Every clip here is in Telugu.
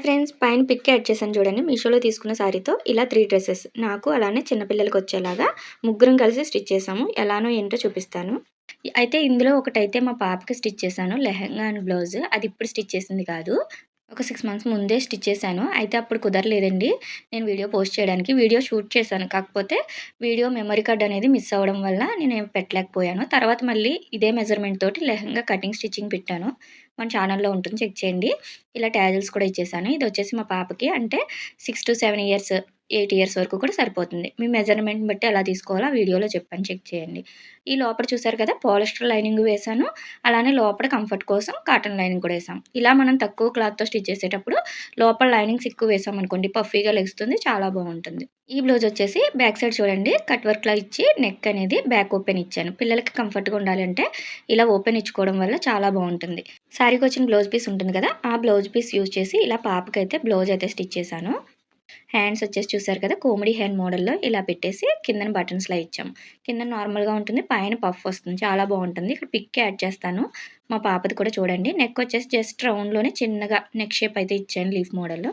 హాయ్ ఫ్రెండ్స్ పైన పిక్ యాడ్ చేశాను చూడండి. మీషోలో తీసుకున్న శారీతో ఇలా త్రీ డ్రెస్సెస్ నాకు అలానే చిన్నపిల్లలకి వచ్చేలాగా ముగ్గురం కలిసి స్టిచ్ చేసాము ఎలానో ఏంటో చూపిస్తాను. అయితే ఇందులో ఒకటైతే మా పాపకి స్టిచ్ చేశాను లెహంగా అండ్ బ్లౌజ్. అది ఇప్పుడు స్టిచ్ చేసింది కాదు. ఒక సిక్స్ మంత్స్ ముందే స్టిచ్ చేశాను. అయితే అప్పుడు కుదరలేదండి. నేను వీడియో పోస్ట్ చేయడానికి వీడియో షూట్ చేశాను. కాకపోతే వీడియో మెమరీ కార్డ్ అనేది మిస్ అవ్వడం వల్ల నేను పెట్టలేకపోయాను. తర్వాత మళ్ళీ ఇదే మెజర్మెంట్ తోటి లెహంగా కటింగ్ స్టిచ్చింగ్ పెట్టాను. మన ఛానల్లో ఉంటుంది. చెక్ చేయండి. ఇలా ట్యాజల్స్ కూడా ఇచ్చేసాను. ఇది వచ్చేసి మా పాపకి అంటే six to seven years eight years వరకు కూడా సరిపోతుంది. మీ మెజర్మెంట్ బట్టి ఎలా తీసుకోవాలో వీడియోలో చెప్పాను చెక్ చేయండి. ఈ లోపల చూసారు కదా పాలిస్టర్ లైనింగ్ వేసాను అలానే లోపల కంఫర్ట్ కోసం కాటన్ లైనింగ్ కూడా వేసాం ఇలా మనం తక్కువ క్లాత్తో స్టిచ్ చేసేటప్పుడు లోపల లైనింగ్స్ ఎక్కువ వేసాం అనుకోండి పఫీగా లెగుస్తుంది చాలా బాగుంటుంది. ఈ బ్లౌజ్ వచ్చేసి బ్యాక్ సైడ్ చూడండి కట్ వర్క్లా ఇచ్చి నెక్ అనేది బ్యాక్ ఓపెన్ ఇచ్చాను. పిల్లలకి కంఫర్ట్గా ఉండాలంటే ఇలా ఓపెన్ ఇచ్చుకోవడం వల్ల చాలా బాగుంటుంది. శారీకి వచ్చిన బ్లౌజ్ పీస్ ఉంటుంది కదా ఆ బ్లౌజ్ పీస్ యూజ్ చేసి ఇలా పాపకైతే బ్లౌజ్ అయితే స్టిచ్ చేశాను. హ్యాండ్స్ వచ్చేసి చూసారు కదా కోమెడీ హ్యాండ్ మోడల్లో ఇలా పెట్టేసి కిందన బటన్స్లా ఇచ్చాం. కింద నార్మల్గా ఉంటుంది పైన పఫ్ వస్తుంది చాలా బాగుంటుంది. ఇక్కడ పిక్ యాడ్ చేస్తాను మా పాపది కూడా చూడండి. నెక్ వచ్చేసి జస్ట్ రౌండ్లోనే చిన్నగా నెక్ షేప్ అయితే ఇచ్చాను లీఫ్ మోడల్లో.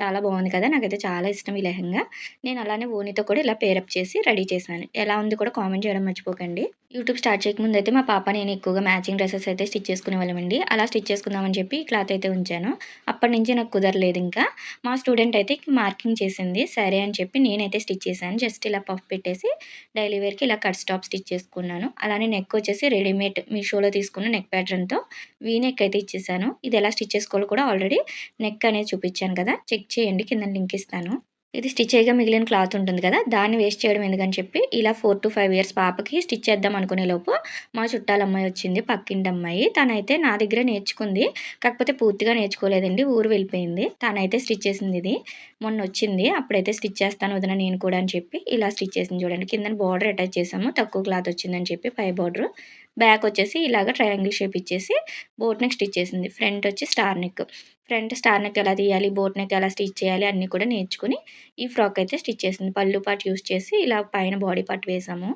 చాలా బాగుంది కదా నాకైతే చాలా ఇష్టం ఈ లెహంగా. నేను అలానే ఓనితో కూడా ఇలా పేరప్ చేసి రెడీ చేశాను. ఎలా ఉంది కూడా కామెంట్ చేయడం మర్చిపోకండి. యూట్యూబ్ స్టార్ట్ చేయకముందు అయితే మా పాప నేను ఎక్కువగా మ్యాచింగ్ డ్రెస్సెస్ అయితే స్టిచ్ చేసుకునే వాళ్ళమండి. అలా స్టిచ్ చేసుకుందామని చెప్పి క్లాత్ అయితే ఉంచాను. అప్పటి నుంచి నాకు కుదరలేదు ఇంకా. మా స్టూడెంట్ అయితే మార్కింగ్ చేసింది. సరే అని చెప్పి నేనైతే స్టిచ్ చేశాను. జస్ట్ ఇలా పఫ్ పెట్టేసి డైలీ వేర్కి ఇలా కట్ స్టాప్ స్టిచ్ చేసుకున్నాను. అలానే నెక్ వచ్చేసి రెడీమేడ్ మీషోలో తీసుకున్న నెక్ ప్యాటర్న్తో వీ నెక్ అయితే ఇచ్చేసాను. ఇది ఎలా స్టిచ్ చేసుకోవాలో కూడా ఆల్రెడీ నెక్ అనేది చూపించాను కదా. చెక్ చేయండి. కింద లింక్ ఇస్తాను. ఇది స్టిచ్ అయ్యగా మిగిలిన క్లాత్ ఉంటుంది కదా దాన్ని వేస్ట్ చేయడం ఎందుకని చెప్పి ఇలా ఫోర్ టు ఫైవ్ ఇయర్స్ పాపకి స్టిచ్ చేద్దాం అనుకునే లోపు మా చుట్టాల అమ్మాయి వచ్చింది పక్కింటి అమ్మాయి. తనైతే నా దగ్గర నేర్చుకుంది కాకపోతే పూర్తిగా నేర్చుకోలేదండి ఊరు వెళ్ళిపోయింది. తనైతే స్టిచ్ చేసింది ఇది. మొన్న వచ్చింది అప్పుడైతే స్టిచ్ చేస్తాను వదిన నేను కూడా అని చెప్పి ఇలా స్టిచ్ చేసింది చూడండి. కింద బార్డర్ అటాచ్ చేసాము తక్కువ క్లాత్ వచ్చిందని చెప్పి పై బార్డర్ బ్యాక్ వచ్చేసి ఇలాగ ట్రయాంగిల్ షేప్ ఇచ్చేసి బోట్ నెక్ స్టిచ్ చేసింది. ఫ్రంట్ వచ్చి star neck front star neck ఎలా తీయాలి? బోట్ నెక్ ఎలా స్టిచ్ చేయాలి? అన్నీ కూడా నేర్చుకుని ఈ ఫ్రాక్ అయితే స్టిచ్ చేసింది. పళ్ళు పార్ట్ యూస్ చేసి ఇలా పైన బాడీ పార్ట్ వేసాము.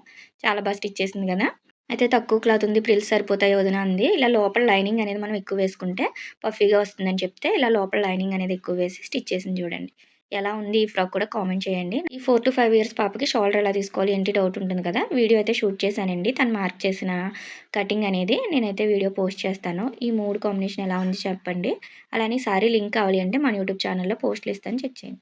చాలా బాగా స్టిచ్ చేసింది కదా. అయితే తక్కువ క్లాత్ ఉంది. ప్రిల్స్ సరిపోతాయి వదిన అంది. ఇలా లోపల లైనింగ్ అనేది మనం ఎక్కువ వేసుకుంటే పఫీగా వస్తుందని చెప్తే ఇలా లోపల లైనింగ్ అనేది ఎక్కువ వేసి స్టిచ్ చేసింది చూడండి. ఎలా ఉంది ఈ ఫ్రాక్ కూడా కామెంట్ చేయండి. ఈ ఫోర్ టు ఫైవ్ ఇయర్స్ పాపకి షోల్డర్ ఎలా తీసుకోవాలి ఏంటి డౌట్ ఉంటుంది కదా? వీడియో అయితే షూట్ చేశానండి. తను మార్క్ చేసిన కటింగ్ అనేది నేనైతే వీడియో పోస్ట్ చేస్తాను. ఈ మూడు కాంబినేషన్ ఎలా ఉంది చెప్పండి. అలానే సారీ లింక్ కావాలి అంటే మన యూట్యూబ్ ఛానల్లో పోస్ట్లు ఇస్తాను. చెక్ చేయండి.